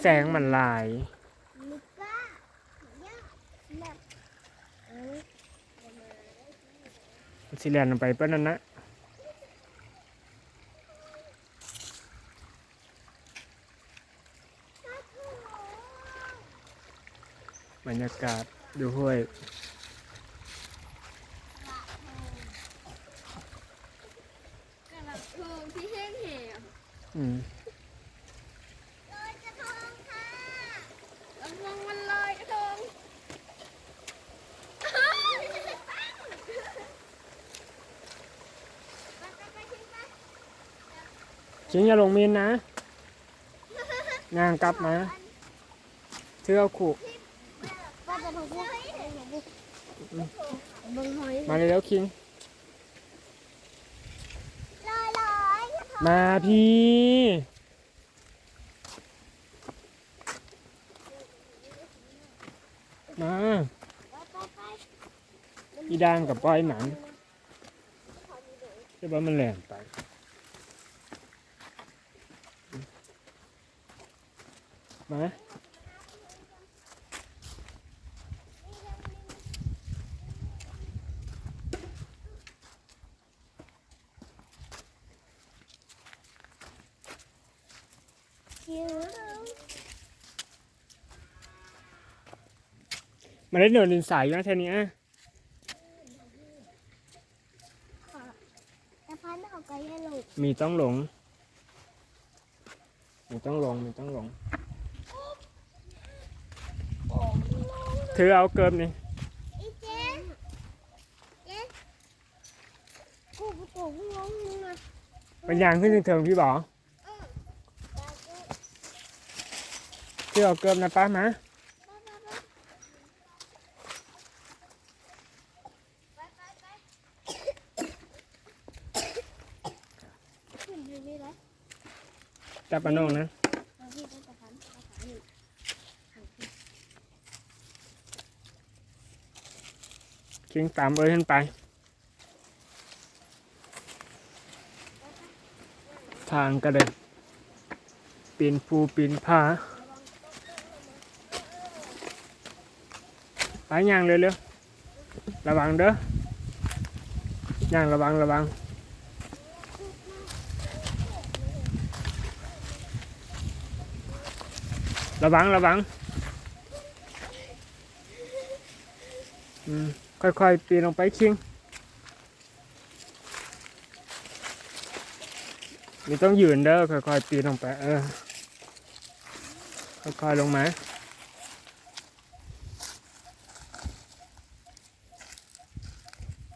แสงมันหลายลูกก้าเนี่ยแบบเออเดี๋ยวมาสิแลนไปเปิ้นนั่นนะถ้าถูกบรรยากาศดูห้วยกระทงที่แห้งแห้งอืม ลอยกระทงค่ะกระทงมันลอยกระทงไปไปไปทิ้งไป ชิงอย่าลงมินนะงางกลับมาเชื่อขู่ป้าจะทำพวกเบิ่งหอยมาเลยแล้วคิงลอยลอยมาพี่มาไปไปไปอีด่างกับปล่อยหนังใช่ป่ะมันแหลมไป มาคิวมาได้เดินดินสายอยู่นะเทนี้อะแต่พันเอาไกลให้ลูกมีต้องหลง มีต้องหลง มีต้องหลง เธอเอาเกิบนี่เจ๊เจ๊กูกูกูงงมึงอะเป็นยางขึ้นถึงพี่บอกเธอเอาเกิบนะป้ามาขึ้นไปลยจับปะนงนะ เอาพี่ไปกับพันเอาขาหนึ่ง คิงตามเอ้ยขึ้นไป ทางก็เลยปีนภูปีนผาไปย่างเร็วๆระวังเด้อย่างระวังระวังระวังระวังอืม ค่อยๆปีนลงไปคิงนี่ต้องยืนเด้อค่อยๆปีนลงไปเออค่อยๆลงมา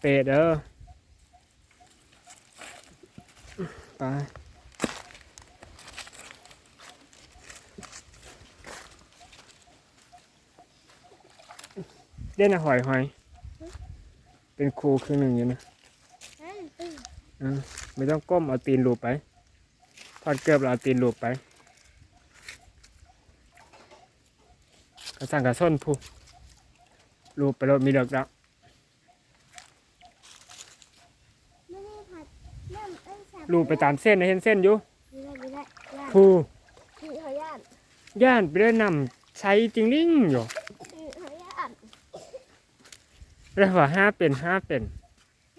เปดเด้อไปเล่นหอยหอย เป็นครูครึ่งหนึ่งอยู่นะเฮ้ยตึ้งอืมไม่ต้องก้มเอาตีนลูบไปทอดเกลือบแล้วเอาตีนลูบไปกระสั่งกระส้นผู้ลูบไปรถมีเด็กแล้วไม่ได้ผัดน้ำเอ้ยสับลูบไปตามเส้นนะเห็นเส้นอยู่ไม่ได้ไม่ได้ย่านผู้พี่เขาย่านย่านไปได้นำใช้จริงลิ่งอยู่ พี่เขาย่าน แล้วว่าห้าเป็นห้าเป็น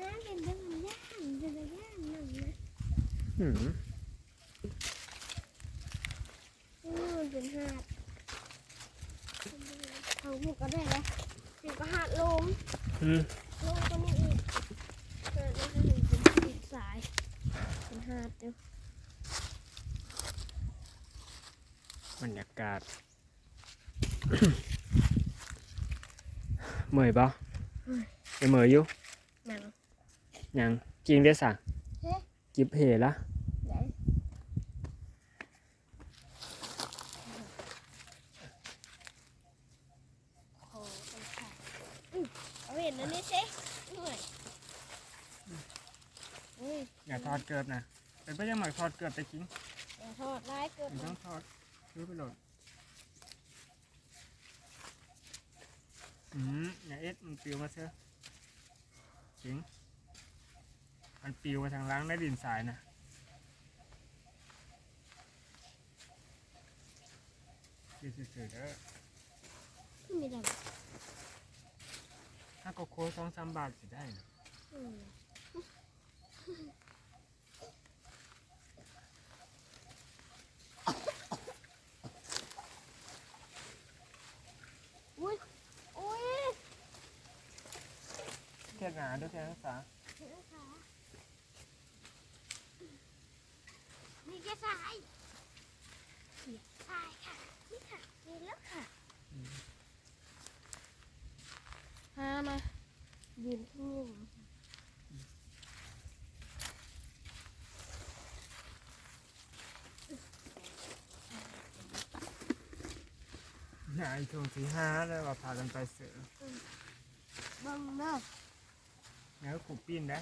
น้าเป็นเรื่องมันย่านเป็นเรื่องย่านนั่นนะอืมนี่มันเป็นหาดเขาบุกก็ได้เลยเป็นก็หาดลมอืมลมก็นี่อีกเกิดแล้วก็เห็นเป็นติดสายเป็นหาดเดียวบรรยากาศเมื่อยปะ ยังเมื่อยอยู่หนังยังจริงได้อสะเฮ้จิบเหละไหนโอ้เป็นขาดอื้อเอาเห็นอันนี้สิเหนื่อยอุ้ยอย่าทอดเกลือบนะเป็นไปยังหมักทอดเกลือบไปกินอย่าทอดร้ายเกินมันต้องทอดซื้อไปโหลดอืมอย่าเอ็ดมันปลิวมาเชื่อ จริง มันปลิวมาทางล้างได้ดินทรายนะดีสุดๆเด้อที่มีดถ้าก็โค้สองสามบาทสิได้นะำอืมอุ้ยอุ้ย เทียบหนา ด้วยแค่ภาษาเห็นไหมคะนี่แค่สายเสียสายค่ะ นี่ค่ะนี่แล้วค่ะหามายืนที่นี่หนาอีกช่วงสี่ห้าแล้วว่าพากันไปเสือเบังเนาะ เนื้อขู่ปิ้นได้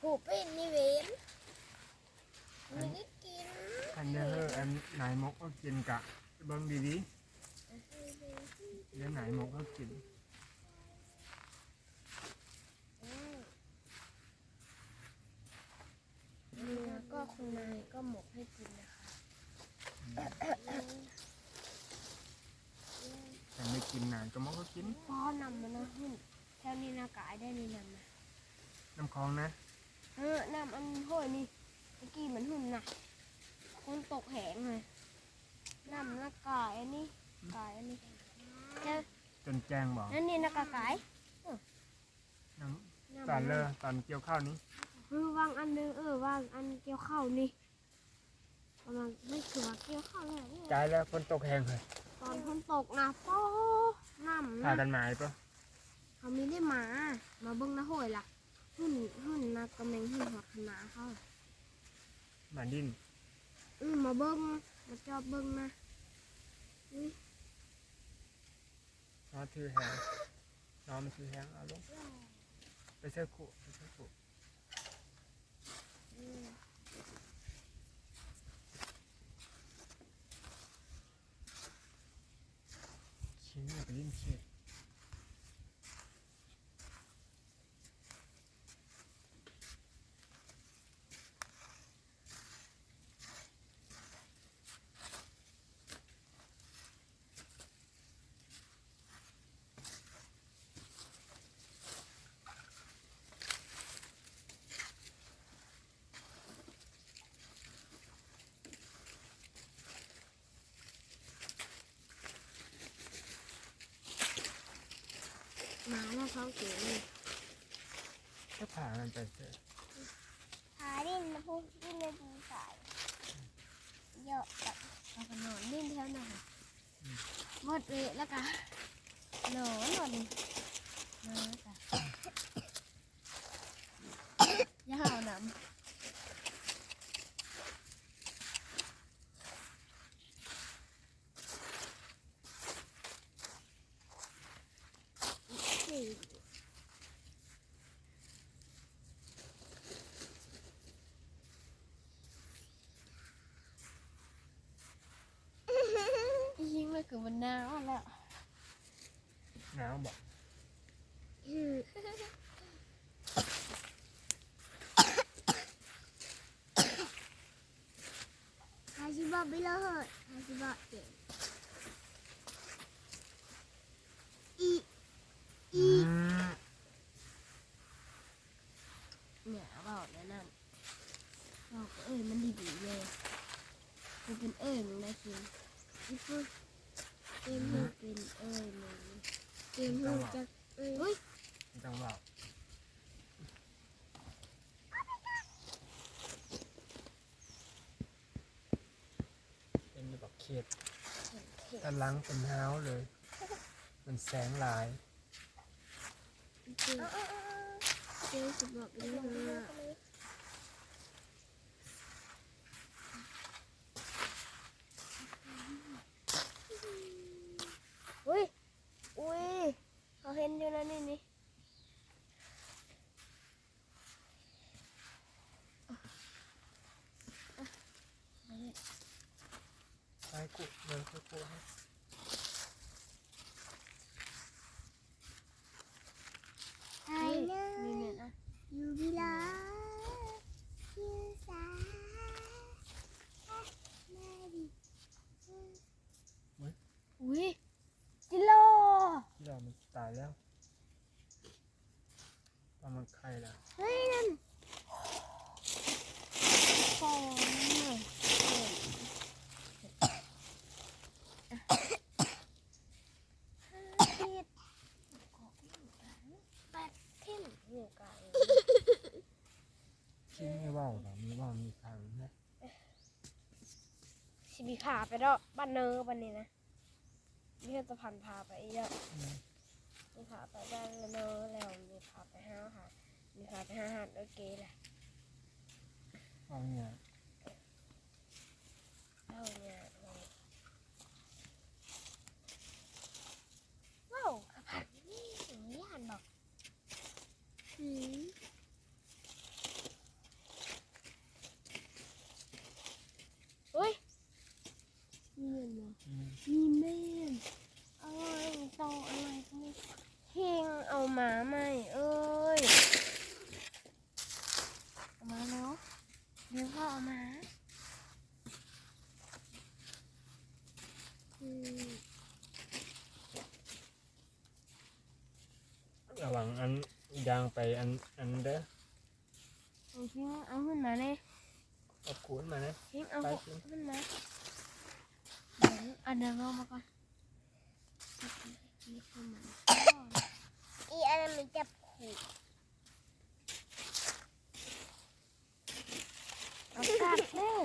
หูเป็นนี่เวนไม่ได้กินคันเดอร์อันไหนมกก็กินกะเบิ้งดีๆเดี๋ยวไหนมกก็กินเนื้อก็คุณนายก็หมกให้กินนะคะแต่ไม่กินนานก็มกก็กิน พ่อนำมานะหุ่น แถวนี้นากายได้นี่นำนะน้ำคลองนะ เออนำอันห้อยนี่เมื่อกี้เหมือนหุ่นน่ะคนตกแหงเลยนำนากายอันนี้กายอันนี้แค่จนแจ้งบอกนั่นนี่นากากายน้นำำตอนเลอตอนเกี่ยวข้าวนี้เออวางอันหนึงเออวางอันเกี่ยวข้าวนี่ประมาณไม่คือว่าเกี่ยวข้าวเลยนี่จ่ายแล้วฝนตกแห้งเลยตอนคนตกนะป้อน้ำพานะ กันหมายปะ เขามีได้มา มาเบิ้งนะโหยล่ะหุ่นหุ่นนะกำแมงหุ่นหัวขนาเขาหมาดินอืมมาเบิ้งมาจอบเบิ้งนะอุ้ยน้องถือแห้งน้องมันถือแห้งเอาลงไปเชื่อขู่ไปเชื่อขู่อืมชิ้นเนี่ยไปดิ้นเช็ด หมาแล้วเขาเก๋นี่ก็พากันไปเชื่อหาดินนะพวกดินเลยดีสายเยอะแบบเราก็นอนดินแถวหน่อยหมดเวะแล้วก็นอนนอนนอนจ้ะอย่าเห่าน้ำ สี่ยิงเลยคือมันหนาวแล้ว หนาวบอก ฮา ชิบะไปเลยฮาชิบะเก่งอีอืมเนี่ยบอกแล้วนั่นบอกเอ้ยมันดีๆเลยมันเป็นเอ้ยมึงได้กินอีพูดเกมหูเป็นเอ้ยมึงเกมหูจะเอ้ยเฮ้ยไม่ต้องบอกเป็นแบบเขียดตะลังเป็นเท้าเลย มันแสงหลายเจอเจอสบอกเลยว่า ให้กุเลยให้กุให้นื้อยู่วิลายูสามาดิอุ้ยจิโลจิโลมัตายแล้วตอนมันใครล่ะ สิบีขาไปดอกบ้านเนอบ้านนี้นะนี่ก็จะผ่านพาไปอีกแล้วมีพาไปบ้านเนอแล้วมีพาไปห้าหาดมีพาไปห้าหาดโอเคแหละเอาเนี่ยเท่าเนี่ยเลยว้าวกระผัดนี่อย่างนี้หันบอกหืมเฮ้ยมีเงินเหรอ อืม มีแม่นเอ้ยโตอะไรก็ไม่เฮงเอาหมาใหม่เอ้ยเอามาเนาะเดี๋ยวพ่อเอามาอืม ระหว่างอันยางไปอันอันเด้อเอาทิ้งเอาขึ้นมาเลยเอาขูนมานะทิ้งเอาไปขึ้สินมาเดี๋ยวอันเดิมเอามาก่อนนี่คือหมันอีอันนั้นมันจะผูกเอากัดเลย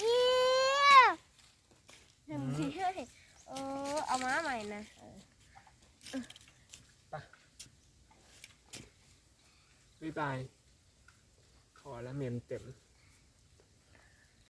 อีเดี๋ยวมึงสิเฮ้ยเออเอามาใหม่นะเออ บาย พอแล้วเมมเต็ม